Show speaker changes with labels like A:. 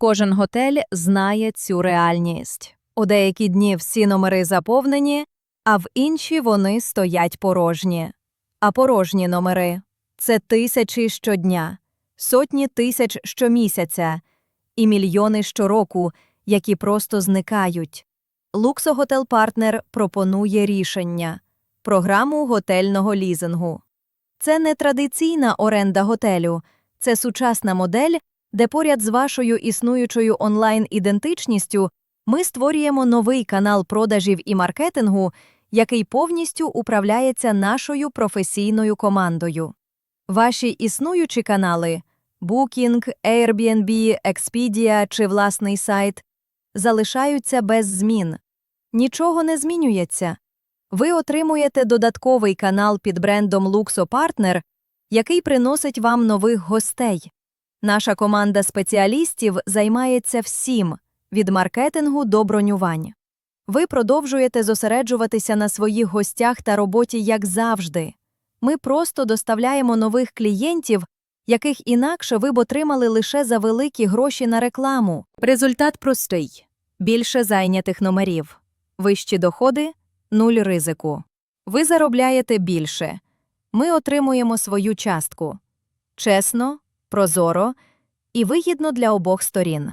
A: Кожен готель знає цю реальність. У деякі дні всі номери заповнені, а в інші вони стоять порожні. А порожні номери це тисячі щодня, сотні тисяч щомісяця і мільйони щороку, які просто зникають. Luxo Hotel пропонує рішення – програму готельного лізингу. Це не традиційна оренда готелю, це сучасна модель, де поряд з вашою існуючою онлайн-ідентичністю ми створюємо новий канал продажів і маркетингу, який повністю управляється нашою професійною командою. Ваші існуючі канали Booking, Airbnb, Expedia чи власний сайт залишаються без змін. Нічого не змінюється. Ви отримуєте додатковий канал під брендом Luxo Partner, який приносить вам нових гостей. Наша команда спеціалістів займається всім від маркетингу до бронювань. Ви продовжуєте зосереджуватися на своїх гостях та роботі як завжди. Ми просто доставляємо нових клієнтів, яких інакше ви б отримали лише за великі гроші на рекламу. Результат простий: більше зайнятих номерів, вищі доходи, нуль ризику. Ви заробляєте більше. Ми отримуємо свою частку. Чесно, прозоро і вигідно для обох сторін.